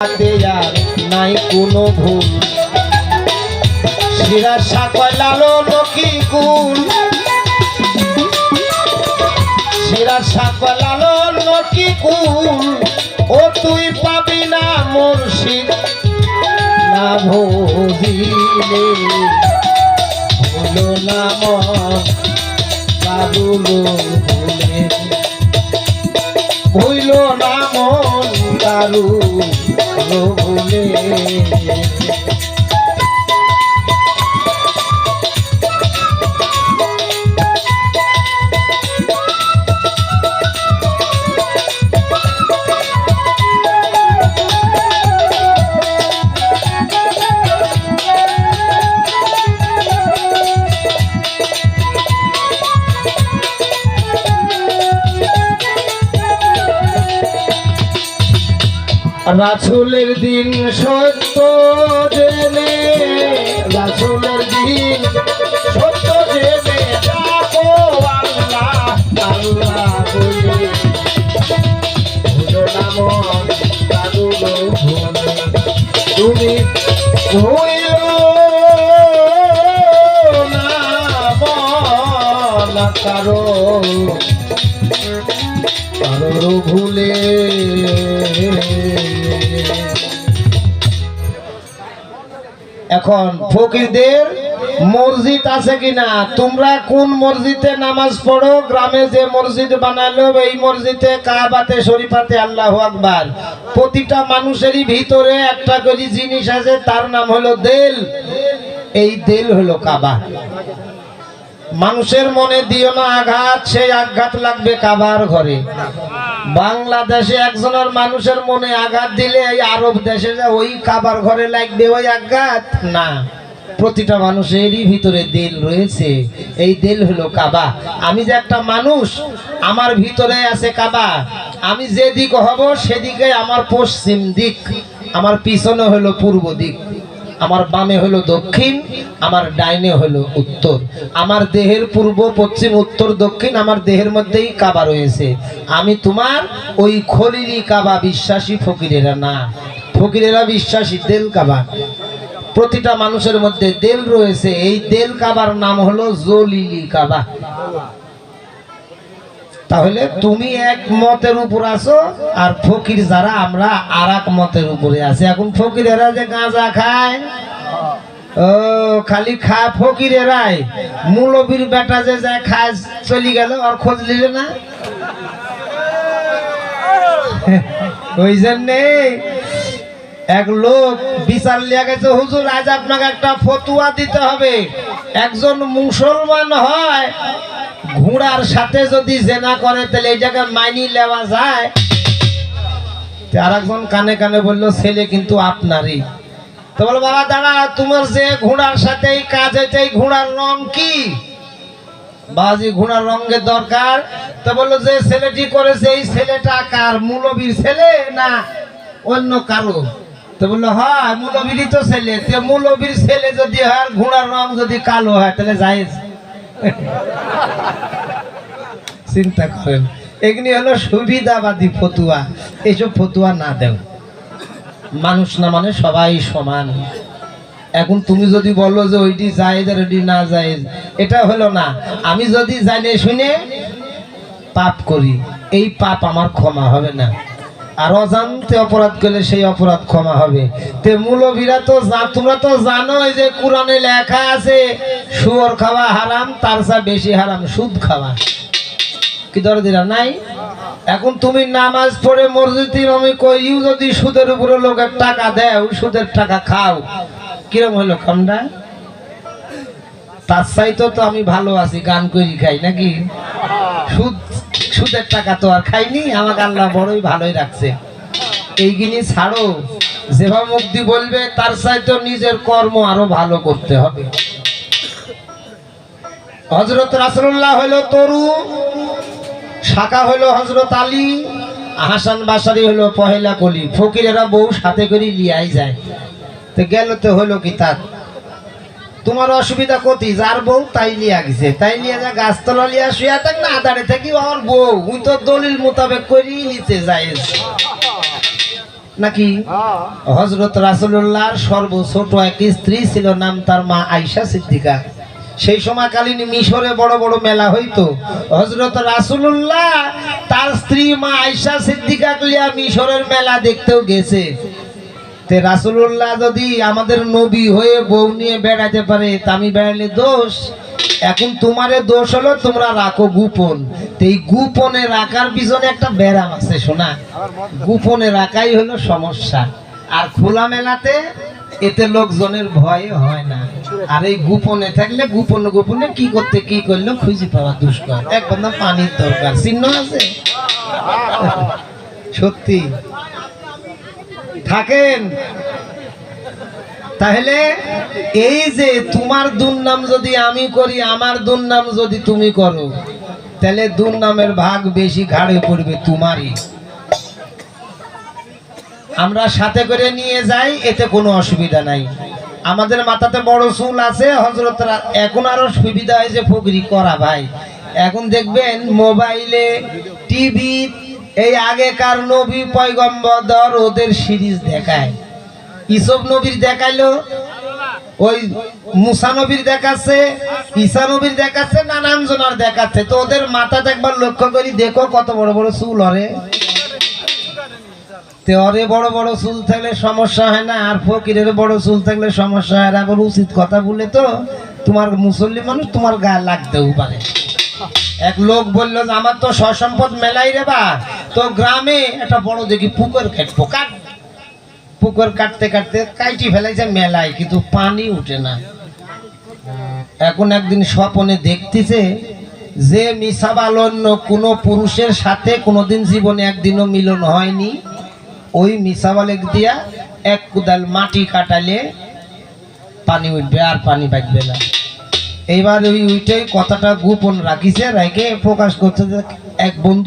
আর নাই কোনো ভুল। শিরার সাকয় লালো লকি কুল শিরার সাকয় লালো লকি কুল ও তুই পাবি না মুর্শিদ, না ভোজিলে। হলো না মন কাবুলো ভুলে। হইল না কারু ভুলে রাসুলের দিন সত্য জেনে, রাসুলের দিন সত্য জেনে ডাকো আল্লাহ আল্লাহ বলে। ভুলো না কারুলো ভুলে তুমি মন, কারও ভুলে। এখন ফকিরদের মসজিদ আছে কিনা? তোমরা কোন মসজিদে নামাজ পড়ো? গ্রামে যে মসজিদ বানালো, এই মসজিদে কাবাতে শরীফাতে আল্লাহ আকবার। প্রতিটা মানুষেরই ভিতরে একটা করে জিনিস আছে, তার নাম হলো দেল। এই দেল হলো কাবা। মানুষের মনে দিও না আঘাত, সেই আঘাত লাগবে কাবার ঘরে। বাংলাদেশে একজনের মানুষের মনে আঘাত দিলে এই আরব দেশে যা ওই কাবার ঘরে লাগবে, ওই আঘাত? না। প্রতিটা মানুষেরই ভিতরে দিল রয়েছে। এই দিল হলো কাবা। আমি যে একটা মানুষ, আমার ভিতরে আছে কাবা। আমি যে দিক হব সেদিকে আমার পশ্চিম দিক, আমার পিছনে হলো পূর্ব দিক। আমার বামে হলো দক্ষিণ, আমার ডাইনে হলো উত্তর। আমার দেহের পূর্ব, পশ্চিম, উত্তর, দক্ষিণ আমার দেহের মধ্যেই কাবা রয়েছে। আমি তোমার ওই খলিলি কাবা বিশ্বাসী ফকিরেরা না। ফকিরেরা বিশ্বাসী দেল কাবা। প্রতিটা মানুষের মধ্যে দেল রয়েছে। এই দেল কাবার নাম হলো জলিলি কাবা। তাহলে তুমি এক মতের উপর আছো আর ফকির যারা, আমরা আর এক মতের উপরে আছি। এখন ফকিরেরা যে গাঁজা খায়, ও, খালি খা ফকিরেরাই। মূলবীর বেটা যে যায় খায়, চলি গেল, আর খোঁজ নিলে না? ওই জন্যে এক লোক বিচার লিয়া গেছে, হুজুর, আজ আপনাকে একটা ফতুয়া দিতে হবে। একজন মুসলমান হয় ঘোড়ার সাথে যদি জেনা করে, তাহলে এই জায়গায় মাইনি নেওয়া যায়। আর একজন কানে কানে বলল, ছেলে কিন্তু আপনারই। তো বলো, বাবা দাঁড়া তোমার যে ঘোড়ার সাথে এই কাজ হয়েছে, এই ঘোড়ার রং কি? বাজি ঘোড়ার রঙের দরকার। তো বলল, যে ছেলেটি করেছে, এই ছেলেটা কার, মূলবীর ছেলে না অন্য কারও? তো বলল হ্যাঁ মূলবীরই তো ছেলে। তো মূলবীর ছেলে যদি হয় ঘোড়ার রং যদি কালো হয়, তাহলে যায় চিন্তা করেন। এগুলি হলো সুবিধাবাদী ফতুয়া। এইসব ফতুয়া না দেও। মানুষ না মানে সবাই সমান। এখন তুমি যদি বলো যে ওইটি জায়েজ আর ওইটি না জায়েজ, এটা হলো না। আমি যদি জানে শুনে পাপ করি, এই পাপ আমার ক্ষমা হবে না। আর অজান্তে অপরাধ করলে সেই অপরাধ ক্ষমা হবে। তে মূলবীরা তো তোমরা তো জানোই যে কোরআনে লেখা আছে, শুয়োর খাওয়া হারাম, তার চা বেশি হারাম সুদ খাওয়া। কি দরদিরা নাই? এখন তুমি নামাজ পড়ে মসজিদ আমি কইও যদি সুদের উপরে লোকের টাকা দেও, সুদের টাকা খাও। কিরম হলো খামটা তার চাইতো তো আমি ভালো আছি, গান করি খাই, নাকি? সুদ সুদের টাকা তো আর খাইনি, আমাকে আল্লাহ বড়ই ভালোই রাখছে। এইগুলি ছাড়ো, যেভাবে মুক্তি বলবে, তার চাইতো নিজের কর্ম আরও ভালো করতে হবে। হজরত রাসুল্লাহ হলো তরু, শাখা হলো হজরত আলী, হাসান বাসারি হলো পহেলা কলি। ফকিরেরা বউ সাথে করে লিয়াই যায়। তো গেল তো হলো কি তার? তোমার অসুবিধা কতি যার বউ তাই লিয়া গেছে। তাই লিয়া যা গাছতলা লিয়া শুয়া থাক না আদারে থাকি আমার বউ। উই তো দলিল মোতাবেক করি নিতে যায়। নাকি? হজরত রাসুল্লাহর সর্ব ছোট এক স্ত্রী ছিল নাম তার মা আইসা সিদ্দিকা। সেই সময়কালীন মিশরে বড় বড় মেলা হইতো। হজরত রাসুল্লাহ তার স্ত্রী মা আইসা সিদ্দিকা লিয়া মিশরের মেলা দেখতেও গেছে। তে রাসুল্লাহ যদি আমাদের নবী হয়ে বউ নিয়ে বেড়াতে পারে, তা আমি বেড়ালে দোষ? এখন তোমারে দোষ হলো তোমরা রাখো গোপন। এই গোপনে রাখার পিছনে একটা ব্যারাম আছে, শোনা। গোপনে রাখাই হলো সমস্যা। আর খোলা মেলাতে এতে লোকজনের ভয় হয় না। আর এই গোপনে থাকলে গোপনে গোপনে কি করতে, কি করল খুঁজে পাওয়া দুষ্কর। এক বন্ধা পানির দরকার। চিহ্ন আছে? সত্যি। থাকেন? তাহলে এই যে তোমার দুর্নাম যদি আমি করি, আমার দুর্নাম যদি তুমি করো, তাহলে দুর্নামের ভাগ বেশি ঘাড়ে পড়বে তোমারই। আমরা সাথে করে নিয়ে যাই, এতে কোনো অসুবিধা নাই। আমাদের মাথাতে বড় চুল আছে হজরত এখন আরও সুবিধা হয়েছে ফকরি করা ভাই। এখন দেখবেন মোবাইলে, টিভি এই আগেকার নবী পয়গম্বর ওদের সিরিজ দেখায়। ইসব নবীর দেখাইলো, ওই মুসা নবীর দেখাচ্ছে, ঈসা নবীর দেখাচ্ছে, নানান জনার দেখাচ্ছে। তো ওদের মাথাতে একবার লক্ষ্য করি, দেখো কত বড় বড় চুল হরে অরে বড় বড় চুল থাকলে সমস্যা হয় না, আর ফকিরের বড় চুল থাকলে সমস্যা হয় না। উচিত কথা বলে তো তোমার মুসল্লি মানুষ তোমার গায়ে লাগতেও পারে। এক লোক বলল যে আমার তো সসম্পদ মেলাই রে বা। তো গ্রামে একটা বড় দেখি পুকুর কাটবো কাট, পুকুর। কাটতে কাটতে কাইটি ফেলাইছে মেলায়, কিন্তু পানি উঠে না। এখন একদিন স্বপনে দেখতেছে যে মিসাবালন্য কোনো পুরুষের সাথে কোনোদিন জীবনে একদিনও মিলন হয়নি। ওই মিসাবালেক দিয়া এক কুদাল মাটি কাটালে পানি উঠবে, আর পানি বাঁচবে না। এইবার ওই ওইটাই কথাটা গোপন রাখিছে রেখে প্রকাশ করছে যে এক বন্ধু